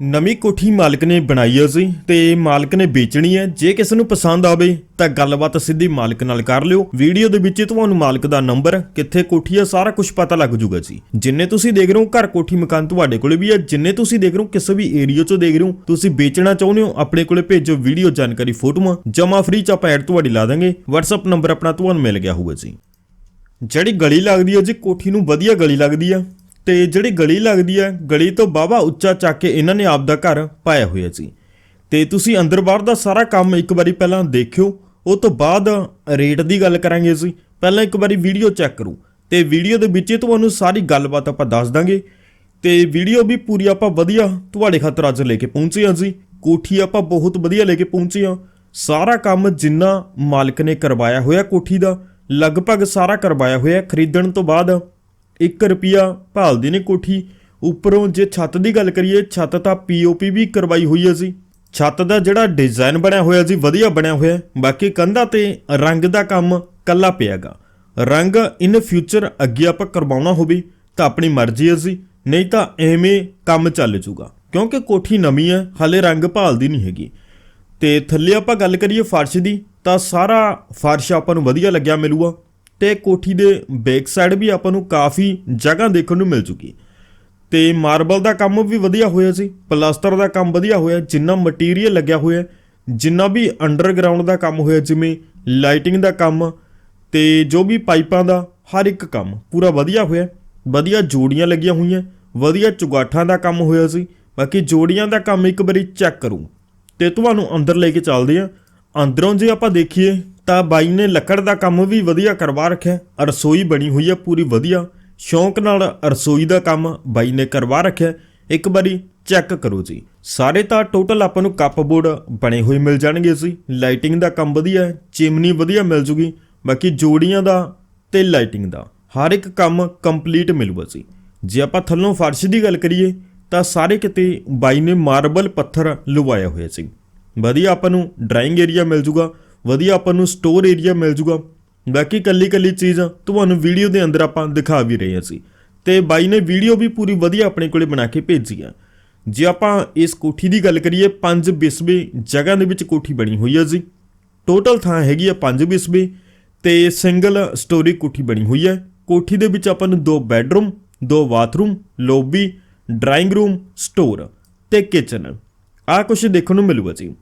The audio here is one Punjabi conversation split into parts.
ਨਵੀਂ ਕੋਠੀ ਮਾਲਕ ਨੇ ਬਣਾਈ ਹੈ ਜੀ ਤੇ ਮਾਲਕ ਨੇ ਵੇਚਣੀ ਹੈ ਜੇ ਕਿਸੇ ਨੂੰ ਪਸੰਦ ਆਵੇ ਤਾਂ ਗੱਲਬਾਤ ਸਿੱਧੀ ਮਾਲਕ ਨਾਲ ਕਰ ਲਿਓ। ਵੀਡੀਓ ਦੇ ਵਿੱਚ ਤੁਹਾਨੂੰ ਮਾਲਕ ਦਾ ਨੰਬਰ, ਕਿੱਥੇ ਕੋਠੀ ਹੈ ਸਾਰਾ ਕੁਝ ਪਤਾ ਲੱਗ ਜੂਗਾ ਜੀ। ਜਿੰਨੇ ਤੁਸੀਂ ਦੇਖ ਰਹੇ ਹੋ, ਘਰ ਕੋਠੀ ਮਕਾਨ ਤੁਹਾਡੇ ਕੋਲੇ ਵੀ ਹੈ ਜਿੰਨੇ ਤੁਸੀਂ ਦੇਖ ਰਹੇ ਹੋ, ਕਿਸੇ ਵੀ ਏਰੀਆ 'ਚੋਂ ਦੇਖ ਰਹੇ ਹੋ, ਤੁਸੀਂ ਵੇਚਣਾ ਚਾਹੁੰਦੇ ਹੋ, ਆਪਣੇ ਕੋਲੇ ਭੇਜੋ ਵੀਡੀਓ ਜਾਣਕਾਰੀ ਫੋਟੋਆਂ। ਜਮਾ ਫ੍ਰੀ ਚ ਆਪਾਂ ਐਡ ਤੁਹਾਡੀ ਲਾ ਦਾਂਗੇ। WhatsApp ਨੰਬਰ ਆਪਣਾ ਤੁਹਾਨੂੰ ਮਿਲ ਗਿਆ ਹੋਊਗਾ ਜੀ। ਜਿਹੜੀ ਗਲੀ ਲੱਗਦੀ ਹੈ ਜੀ, ਕੋਠੀ ਨੂੰ ਵਧੀਆ ਗਲੀ ਲੱਗਦੀ ਆ। ਤੇ ਜਿਹੜੀ ਗਲੀ ਲੱਗਦੀ ਹੈ, ਗਲੀ ਤੋਂ ਬਾਵਾ ਉੱਚਾ ਚੱਕ ਕੇ ਇਹਨਾਂ ਨੇ ਆਪ ਦਾ ਘਰ ਪਾਇਆ ਹੋਇਆ ਸੀ। ਤੇ ਤੁਸੀਂ ਅੰਦਰ ਬਾਹਰ ਦਾ ਸਾਰਾ ਕੰਮ ਇੱਕ ਵਾਰੀ ਪਹਿਲਾਂ ਦੇਖਿਓ। ਉਹ ਤੋਂ ਬਾਅਦ ਰੇਟ ਦੀ ਗੱਲ ਕਰਾਂਗੇ ਅਸੀਂ। ਪਹਿਲਾਂ ਇੱਕ ਵਾਰੀ ਵੀਡੀਓ ਚੈੱਕ ਕਰੋ। ਤੇ ਵੀਡੀਓ ਦੇ ਵਿੱਚ ਹੀ ਤੁਹਾਨੂੰ ਸਾਰੀ ਗੱਲਬਾਤ ਆਪਾਂ ਦੱਸ ਦਾਂਗੇ। ਤੇ ਵੀਡੀਓ ਵੀ ਪੂਰੀ ਆਪਾਂ ਵਧੀਆ ਤੁਹਾਡੇ ਖਾਤਰ ਅੱਜ ਲੈ ਕੇ ਪਹੁੰਚੇ ਹਾਂ ਜੀ ਕੋਠੀ ਆਪਾਂ ਬਹੁਤ ਵਧੀਆ ਲੈ ਕੇ ਪਹੁੰਚੇ ਹਾਂ। ਸਾਰਾ ਕੰਮ ਜਿੰਨਾ ਮਾਲਕ ਨੇ ਕਰਵਾਇਆ ਹੋਇਆ ਕੋਠੀ ਦਾ, ਲਗਭਗ ਸਾਰਾ ਕਰਵਾਇਆ ਹੋਇਆ। ਖਰੀਦਣ ਤੋਂ ਬਾਅਦ 1 ਰੁਪਿਆ ਭਾਲਦੀ ਨੇ ਕੋਠੀ। ਉੱਪਰੋਂ ਜੇ ਛੱਤ ਦੀ ਗੱਲ ਕਰੀਏ, ਛੱਤ ਤਾਂ ਪੀਓਪੀ ਵੀ ਕਰਵਾਈ ਹੋਈ ਹੈ ਜੀ। ਛੱਤ ਦਾ ਜਿਹੜਾ ਡਿਜ਼ਾਈਨ ਬਣਿਆ ਹੋਇਆ ਸੀ ਵਧੀਆ ਬਣਿਆ ਹੋਇਆ ਬਾਕੀ ਕੰਧਾਂ ਤੇ ਰੰਗ ਦਾ ਕੰਮ ਕੱਲਾ ਪਿਆਗਾ। ਰੰਗ ਇਨ ਫਿਊਚਰ ਅੱਗੇ ਆਪਾਂ ਕਰਵਾਉਣਾ ਹੋਵੇ, ਤਾਂ ਆਪਣੀ ਮਰਜ਼ੀ ਹੈ ਜੀ। ਨਹੀਂ ਤਾਂ ਐਵੇਂ ਕੰਮ ਚੱਲ ਜੂਗਾ। ਕਿਉਂਕਿ ਕੋਠੀ ਨਵੀਂ ਹੈ, ਹਾਲੇ ਰੰਗ ਭਾਲਦੀ ਨਹੀਂ ਹੈਗੀ। ਤੇ ਥੱਲੇ ਆਪਾਂ ਗੱਲ ਕਰੀਏ ਫਰਸ਼ ਦੀ, ਤਾਂ ਸਾਰਾ ਫਰਸ਼ ਆਪਾਂ ਨੂੰ ਵਧੀਆ ਲੱਗਿਆ ਮਿਲੂਗਾ। ਤੇ ਕੋਠੀ ਦੇ ਬੈਕ ਸਾਈਡ ਵੀ ਆਪਾਂ ਨੂੰ ਕਾਫੀ ਜਗ੍ਹਾ ਦੇਖਣ ਨੂੰ ਮਿਲ ਚੁੱਕੀ ਤੇ ਮਾਰਬਲ ਦਾ ਕੰਮ ਵੀ ਵਧੀਆ ਹੋਇਆ ਸੀ ਪਲਾਸਟਰ ਦਾ ਕੰਮ ਵਧੀਆ ਹੋਇਆ, ਜਿੰਨਾ ਮਟੀਰੀਅਲ ਲੱਗਿਆ ਹੋਇਆ, ਜਿੰਨਾ ਵੀ ਅੰਡਰਗਰਾਉਂਡ ਦਾ ਕੰਮ ਹੋਇਆ, ਜਿਵੇਂ ਲਾਈਟਿੰਗ ਦਾ ਕੰਮ ਤੇ ਜੋ ਵੀ ਪਾਈਪਾਂ ਦਾ, ਹਰ ਇੱਕ ਕੰਮ ਪੂਰਾ ਵਧੀਆ ਹੋਇਆ, ਵਧੀਆ ਜੋੜੀਆਂ ਲੱਗੀਆਂ ਹੋਈਆਂ, ਵਧੀਆ ਚੁਗਾਠਾਂ ਦਾ ਕੰਮ ਹੋਇਆ ਸੀ, ਬਾਕੀ ਜੋੜੀਆਂ ਦਾ ਕੰਮ ਇੱਕ ਵਾਰੀ ਚੈੱਕ ਕਰੋ। ਤੇ ਤੁਹਾਨੂੰ ਅੰਦਰ ਲੈ ਕੇ ਚੱਲਦੇ ਆ ਅੰਦਰੋਂ ਜੇ ਆਪਾਂ ਦੇਖੀਏ ਤਾਂ ਬਾਈ ਨੇ ਲੱਕੜ ਦਾ ਕੰਮ ਵੀ ਵਧੀਆ ਕਰਵਾ ਰੱਖਿਆ। ਰਸੋਈ ਬਣੀ ਹੋਈ ਹੈ ਪੂਰੀ ਵਧੀਆ। ਸ਼ੌਂਕ ਨਾਲ ਰਸੋਈ ਦਾ ਕੰਮ ਬਾਈ ਨੇ ਕਰਵਾ ਰੱਖਿਆ। ਇੱਕ ਵਾਰੀ ਚੈੱਕ ਕਰੋ ਜੀ। ਸਾਰੇ ਤਾਂ ਟੋਟਲ ਆਪਾਂ ਨੂੰ ਕੱਪ ਬੋਰਡ ਬਣੇ ਹੋਏ ਮਿਲ ਜਾਣਗੇ ਜੀ। ਲਾਈਟਿੰਗ ਦਾ ਕੰਮ ਵਧੀਆ ਹੈ। ਚਿਮਨੀ ਵਧੀਆ ਮਿਲ ਜੂਗੀ। ਬਾਕੀ ਜੋੜੀਆਂ ਦਾ ਤੇ ਲਾਈਟਿੰਗ ਦਾ। ਹਰ ਇੱਕ ਕੰਮ ਕੰਪਲੀਟ ਮਿਲੂਗਾ ਜੀ। ਜੇ ਆਪਾਂ ਥੱਲੋਂ ਫਰਸ਼ ਦੀ ਗੱਲ ਕਰੀਏ, ਤਾਂ ਸਾਰੇ ਕਿਤੇ ਬਾਈ ਨੇ ਮਾਰਬਲ ਪੱਥਰ ਲਵਾਇਆ ਹੋਇਆ ਸੀ ਵਧੀਆ ਆਪਾਂ ਨੂੰ ਡਰਾਇੰਗ ਏਰੀਆ ਮਿਲ ਜੂਗਾ। ਵਧੀਆ ਆਪਾਂ ਨੂੰ ਸਟੋਰ ਏਰੀਆ ਮਿਲ ਜੂਗਾ। ਬਾਕੀ ਕੱਲੀ ਕੱਲੀ ਚੀਜ਼ ਤੁਹਾਨੂੰ ਵੀਡੀਓ ਦੇ ਅੰਦਰ ਆਪਾਂ ਦਿਖਾ ਵੀ ਰਹੇ ਹਾਂ ਸੀ ਤੇ ਬਾਈ ਨੇ ਵੀਡੀਓ ਵੀ ਪੂਰੀ ਵਧੀਆ ਆਪਣੇ ਕੋਲੇ ਬਣਾ ਕੇ ਭੇਜੀ ਆ। ਜੇ ਆਪਾਂ ਇਸ ਕੋਠੀ ਦੀ ਗੱਲ ਕਰੀਏ 5 ਬਿਸਵੇ ਜਗ੍ਹਾ ਦੇ ਵਿੱਚ ਕੋਠੀ ਬਣੀ ਹੋਈ ਹੈ ਜੀ। ਟੋਟਲ ਥਾਂ ਹੈਗੀ ਆ 5 ਬਿਸਵੇ ਤੇ ਸਿੰਗਲ ਸਟੋਰੀ ਕੋਠੀ ਬਣੀ ਹੋਈ ਹੈ ਕੋਠੀ ਦੇ ਵਿੱਚ ਆਪਾਂ ਨੂੰ ਦੋ ਬੈੱਡਰੂਮ ਦੋ bathroom lobby drawing room store ਤੇ ਕਿਚਨ ਆ ਕੁਝ ਦੇਖਣ ਨੂੰ ਮਿਲੂਗਾ ਜੀ।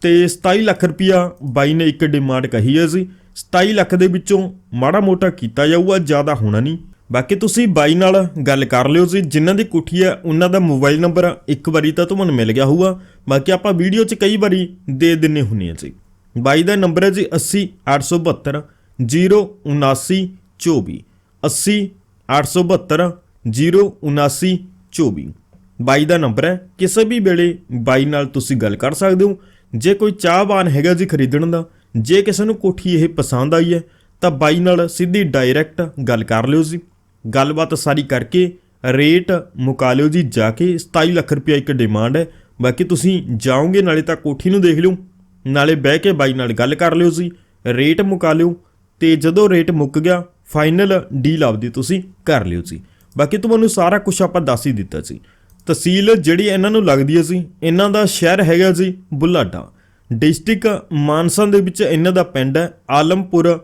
ਤੇ 27 ਲੱਖ ਰੁਪਿਆ ਬਾਈ ਨੇ ਇੱਕ ਡਿਮਾਂਡ ਕਹੀ ਹੈ ਜੀ। 27 ਲੱਖ ਦੇ ਵਿੱਚੋਂ ਮਾੜਾ ਮੋਟਾ ਕੀਤਾ ਜਾਊਗਾ, ਜ਼ਿਆਦਾ ਹੋਣਾ ਨਹੀਂ। ਬਾਕੀ ਤੁਸੀਂ ਬਾਈ ਨਾਲ ਗੱਲ ਕਰ ਲਿਓ ਜੀ। ਜਿਨ੍ਹਾਂ ਦੀ ਕੋਠੀ ਹੈ, ਉਹਨਾਂ ਦਾ ਮੋਬਾਈਲ ਨੰਬਰ ਇੱਕ ਵਾਰੀ ਤਾਂ ਤੁਹਾਨੂੰ ਮਿਲ ਗਿਆ ਹੋਊਗਾ। ਬਾਕੀ ਆਪਾਂ ਵੀਡੀਓ 'ਚ ਕਈ ਵਾਰੀ ਦੇ ਦਿੰਨੇ ਹੁੰਨੇ ਆ ਜੀ। ਬਾਈ ਦਾ ਨੰਬਰ ਹੈ ਜੀ 80 872 07924 80 872 07924 ਬਾਈ ਦਾ ਨੰਬਰ ਹੈ। ਕਿਸੇ ਵੀ ਵੇਲੇ ਬਾਈ ਨਾਲ ਤੁਸੀਂ ਗੱਲ ਕਰ ਸਕਦੇ ਹੋ। ਜੇ ਕੋਈ ਚਾਹਵਾਨ ਹੈਗਾ ਜੀ ਖਰੀਦਣ ਦਾ, ਜੇ ਕਿਸੇ ਨੂੰ ਕੋਠੀ ਇਹ ਪਸੰਦ ਆਈ ਹੈ, ਤਾਂ ਬਾਈ ਨਾਲ ਸਿੱਧੀ ਡਾਇਰੈਕਟ ਗੱਲ ਕਰ ਲਿਓ ਜੀ। ਗੱਲਬਾਤ ਸਾਰੀ ਕਰਕੇ ਰੇਟ ਮੁਕਾ ਲਿਓ ਜੀ, ਜਾ ਕੇ 27 ਲੱਖ ਰੁਪਏ ਇੱਕ ਡਿਮਾਂਡ ਹੈ। ਬਾਕੀ ਤੁਸੀਂ ਜਾਓਗੇ, ਨਾਲੇ ਤਾਂ ਕੋਠੀ ਨੂੰ ਦੇਖ ਲਿਓ। ਨਾਲੇ ਬਹਿ ਕੇ ਬਾਈ ਨਾਲ ਗੱਲ ਕਰ ਲਿਓ ਜੀ। ਰੇਟ ਮੁਕਾ ਲਿਓ ਤੇ ਜਦੋਂ ਰੇਟ ਮੁੱਕ ਗਿਆ ਫਾਈਨਲ ਡੀਲ ਆਪਦੀ ਤੁਸੀਂ ਕਰ ਲਿਓ ਜੀ। ਬਾਕੀ ਤੁਹਾਨੂੰ ਸਾਰਾ ਕੁਝ ਆਪਾਂ ਦੱਸ ਹੀ ਦਿੱਤਾ ਸੀ ਤਹਿਸੀਲ ਜਿਹੜੀ ਇਹਨਾਂ ਨੂੰ ਲੱਗਦੀ ਹੈ ਸੀ, ਇਹਨਾਂ ਦਾ ਸ਼ਹਿਰ ਹੈਗਾ ਜੀ ਬੁੱਲਾਡਾ। ਡਿਸਟ੍ਰਿਕਟ ਮਾਨਸਾ ਦੇ ਵਿੱਚ ਇਹਨਾਂ ਦਾ ਪਿੰਡ ਹੈ ਆਲਮਪੁਰ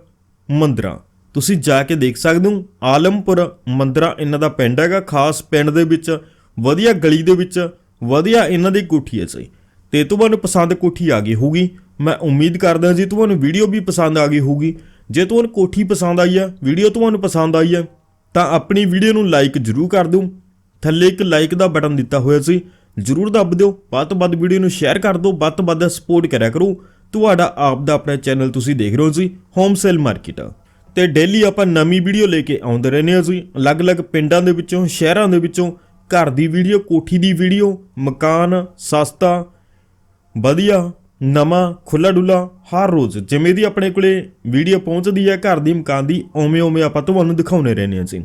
ਮੰਦਰਾ। ਤੁਸੀਂ ਜਾ ਕੇ ਦੇਖ ਸਕਦੇ ਹੋ, ਆਲਮਪੁਰ ਮੰਦਰਾ ਇਹਨਾਂ ਦਾ ਪਿੰਡ ਹੈਗਾ, ਖਾਸ ਪਿੰਡ ਦੇ ਵਿੱਚ, ਵਧੀਆ ਗਲੀ ਦੇ ਵਿੱਚ, ਵਧੀਆ ਇਹਨਾਂ ਦੀ ਕੋਠੀ ਹੈ ਜੀ ਤੇ ਤੁਹਾਨੂੰ ਪਸੰਦ ਕੋਠੀ ਆ ਗਈ ਹੋਊਗੀ। ਮੈਂ ਉਮੀਦ ਕਰਦਾ ਜੀ ਤੁਹਾਨੂੰ ਵੀਡੀਓ ਵੀ ਪਸੰਦ ਆ ਗਈ ਹੋਊਗੀ। ਜੇ ਤੁਹਾਨੂੰ ਕੋਠੀ ਪਸੰਦ ਆਈ ਹੈ, ਵੀਡੀਓ ਤੁਹਾਨੂੰ ਪਸੰਦ ਆਈ ਹੈ, ਤਾਂ ਆਪਣੀ ਵੀਡੀਓ ਨੂੰ ਲਾਈਕ ਜ਼ਰੂਰ ਕਰ ਦਿਓ। ਥੱਲੇ ਇੱਕ ਲਾਈਕ ਦਾ ਬਟਨ ਦਿੱਤਾ ਹੋਇਆ ਸੀ। ਜਰੂਰ ਦੱਬ ਦਿਓ। ਵੱਧ ਤੋਂ ਵੱਧ ਵੀਡੀਓ ਨੂੰ ਸ਼ੇਅਰ ਕਰ ਦਿਓ। ਵੱਧ ਤੋਂ ਵੱਧ ਸਪੋਰਟ ਕਰਿਆ ਕਰੋ। ਤੁਹਾਡਾ ਆਪ ਦਾ ਆਪਣਾ ਚੈਨਲ ਤੁਸੀਂ ਦੇਖ ਰਹੇ ਹੋ ਜੀ ਹੋਮ ਸੇਲ ਮਾਰਕੀਟ ਤੇ ਡੇਲੀ ਆਪਾਂ ਨਵੀਂ ਵੀਡੀਓ ਲੈ ਕੇ ਆਉਂਦੇ ਰਹਿੰਦੇ ਹਾਂ ਜੀ। ਅਲੱਗ-ਅਲੱਗ ਪਿੰਡਾਂ ਦੇ ਵਿੱਚੋਂ, ਸ਼ਹਿਰਾਂ ਦੇ ਵਿੱਚੋਂ, ਘਰ ਦੀ ਵੀਡੀਓ ਕੋਠੀ ਦੀ ਵੀਡੀਓ ਮਕਾਨ, ਸਸਤਾ, ਵਧੀਆ, ਨਵਾਂ ਖੁੱਲਾ ਡੁੱਲਾ ਹਰ ਰੋਜ਼। ਜਿਵੇਂ ਦੀ ਆਪਣੇ ਕੋਲੇ ਵੀਡੀਓ ਪਹੁੰਚਦੀ ਹੈ, ਘਰ ਦੀ ਮਕਾਨ ਦੀ ਓਵੇਂ ਓਵੇਂ ਆਪਾਂ ਤੁਹਾਨੂੰ ਦਿਖਾਉਣੇ ਰਹਿੰਦੇ ਹਾਂ ਜੀ।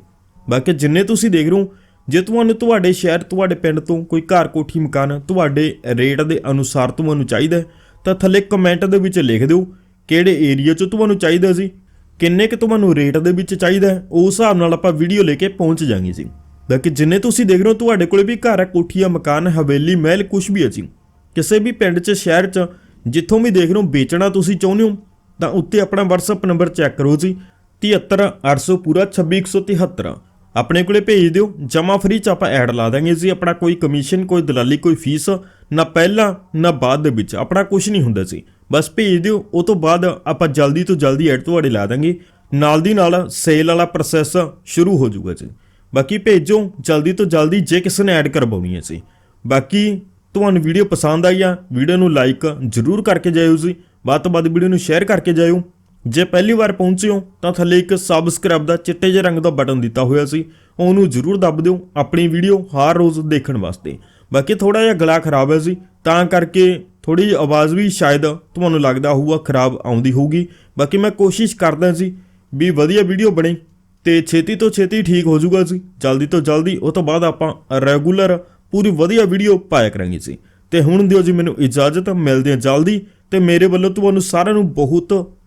ਬਾਕੀ ਜਿੰਨੇ ਤੁਸੀਂ ਦੇਖ ਰਹੇ ਹੋ ਜੇ ਤੁਹਾਨੂੰ ਤੁਹਾਡੇ ਸ਼ਹਿਰ ਤੁਹਾਡੇ ਪਿੰਡ ਤੋਂ ਕੋਈ ਘਰ ਕੋਠੀ ਮਕਾਨ ਤੁਹਾਡੇ ਰੇਟ ਦੇ ਅਨੁਸਾਰ ਤੁਹਾਨੂੰ ਚਾਹੀਦਾ ਤਾਂ ਥੱਲੇ ਕਮੈਂਟ ਦੇ ਵਿੱਚ ਲਿਖ ਦਿਓ ਕਿਹੜੇ ਏਰੀਆ 'ਚ ਤੁਹਾਨੂੰ ਚਾਹੀਦਾ ਸੀ ਕਿੰਨੇ ਕੁ ਤੁਹਾਨੂੰ ਰੇਟ ਦੇ ਵਿੱਚ ਚਾਹੀਦਾ ਹੈ, ਉਸ ਹਿਸਾਬ ਨਾਲ ਆਪਾਂ ਵੀਡੀਓ ਲੈ ਕੇ ਪਹੁੰਚ ਜਾਾਂਗੇ ਜੀ। ਬਾਕੀ ਜਿੰਨੇ ਤੁਸੀਂ ਦੇਖ ਰਹੇ ਹੋ ਤੁਹਾਡੇ ਕੋਲੇ ਵੀ ਘਰ ਹੈ ਕੋਠੀ ਹੈ ਮਕਾਨ ਹੈ ਹਵੇਲੀ ਮਹਿਲ ਕੁਝ ਵੀ ਹੈ ਜੀ। ਕਿਸੇ ਵੀ ਪਿੰਡ 'ਚ ਸ਼ਹਿਰ 'ਚ ਜਿੱਥੋਂ ਵੀ ਦੇਖ ਰਹੇ ਹੋ ਵੇਚਣਾ ਤੁਸੀਂ ਚਾਹੁੰਦੇ ਹੋ ਤਾਂ ਉੱਤੇ ਆਪਣਾ WhatsApp ਨੰਬਰ ਚੈੱਕ ਕਰੋ ਜੀ 73800 ਪੂਰਾ 26173 ਆਪਣੇ ਕੋਲੇ ਭੇਜ ਦਿਓ ਜਮਾ ਫ੍ਰੀ ਚ ਆਪਾਂ ਐਡ ਲਾ ਦਾਂਗੇ ਜੀ। ਆਪਣਾ ਕੋਈ ਕਮਿਸ਼ਨ ਕੋਈ ਦਲਾਲੀ, ਕੋਈ ਫੀਸ ਨਾ ਪਹਿਲਾਂ, ਨਾ ਬਾਅਦ ਦੇ ਵਿੱਚ। ਆਪਣਾ ਕੁਝ ਨਹੀਂ ਹੁੰਦਾ ਸੀ ਬਸ ਭੇਜ ਦਿਓ, ਉਹ ਤੋਂ ਬਾਅਦ ਆਪਾਂ ਜਲਦੀ ਤੋਂ ਜਲਦੀ ਐਡ ਤੁਹਾਡੇ ਲਾ ਦਾਂਗੇ। ਨਾਲ ਦੀ ਨਾਲ ਸੇਲ ਵਾਲਾ ਪ੍ਰੋਸੈਸ ਸ਼ੁਰੂ ਹੋ ਜਾਊਗਾ ਜੀ। ਬਾਕੀ ਭੇਜੋ, ਜਲਦੀ ਤੋਂ ਜਲਦੀ ਜੇ ਕਿਸੇ ਨੇ ਐਡ ਕਰਵਾਉਣੀ ਹੈ ਜੀ। ਬਾਕੀ ਤੁਹਾਨੂੰ ਵੀਡੀਓ ਪਸੰਦ ਆਈ ਆ ਵੀਡੀਓ ਨੂੰ ਲਾਈਕ ਜ਼ਰੂਰ ਕਰਕੇ ਜਾਇਓ ਜੀ। ਵੱਧ ਤੋਂ ਵੱਧ ਵੀਡੀਓ ਨੂੰ ਸ਼ੇਅਰ ਕਰਕੇ ਜਾਇਓ। ਜੇ ਪਹਿਲੀ ਵਾਰ ਪਹੁੰਚੇ ਹੋ, ਤਾਂ ਥੱਲੇ ਇੱਕ ਸਬਸਕ੍ਰਾਈਬ ਦਾ ਚਿੱਟੇ ਜਿਹੇ ਰੰਗ ਦਾ ਬਟਨ ਦਿੱਤਾ ਹੋਇਆ ਸੀ। ਉਹਨੂੰ ਜ਼ਰੂਰ ਦੱਬ ਦਿਓ ਆਪਣੀ ਵੀਡੀਓ ਹਰ ਰੋਜ਼ ਦੇਖਣ ਵਾਸਤੇ। ਬਾਕੀ ਥੋੜਾ ਜਿਹਾ ਗਲਾ ਖਰਾਬ ਹੈ ਸੀ ਤਾਂ ਕਰਕੇ ਥੋੜੀ ਜਿਹੀ ਆਵਾਜ਼ ਵੀ ਸ਼ਾਇਦ ਤੁਹਾਨੂੰ ਲੱਗਦਾ ਹੋਊਗਾ ਖਰਾਬ ਆਉਂਦੀ ਹੋਊਗੀ। ਬਾਕੀ ਮੈਂ ਕੋਸ਼ਿਸ਼ ਕਰਦਾ ਸੀ ਵੀ ਵਧੀਆ ਵੀਡੀਓ ਬਣੇ ਤੇ ਛੇਤੀ ਤੋਂ ਛੇਤੀ ਠੀਕ ਹੋ ਜਾਊਗਾ ਸੀ ਜਲਦੀ ਤੋਂ ਜਲਦੀ ਉਹ ਤੋਂ ਬਾਅਦ ਆਪਾਂ ਰੈਗੂਲਰ ਪੂਰੀ ਵਧੀਆ ਵੀਡੀਓ ਪਾਇਆ ਕਰਾਂਗੇ ਜੀ। ਤੇ ਹੁਣ ਦਿਓ ਜੀ ਮੈਨੂੰ ਇਜਾਜ਼ਤ, ਮਿਲਦੇ ਹਾਂ ਜਲਦੀ। ਤੇ ਮੇਰੇ ਵੱਲੋਂ ਤੁਹਾਨੂੰ ਸਾਰਿਆਂ ਨੂੰ ਬਹੁਤ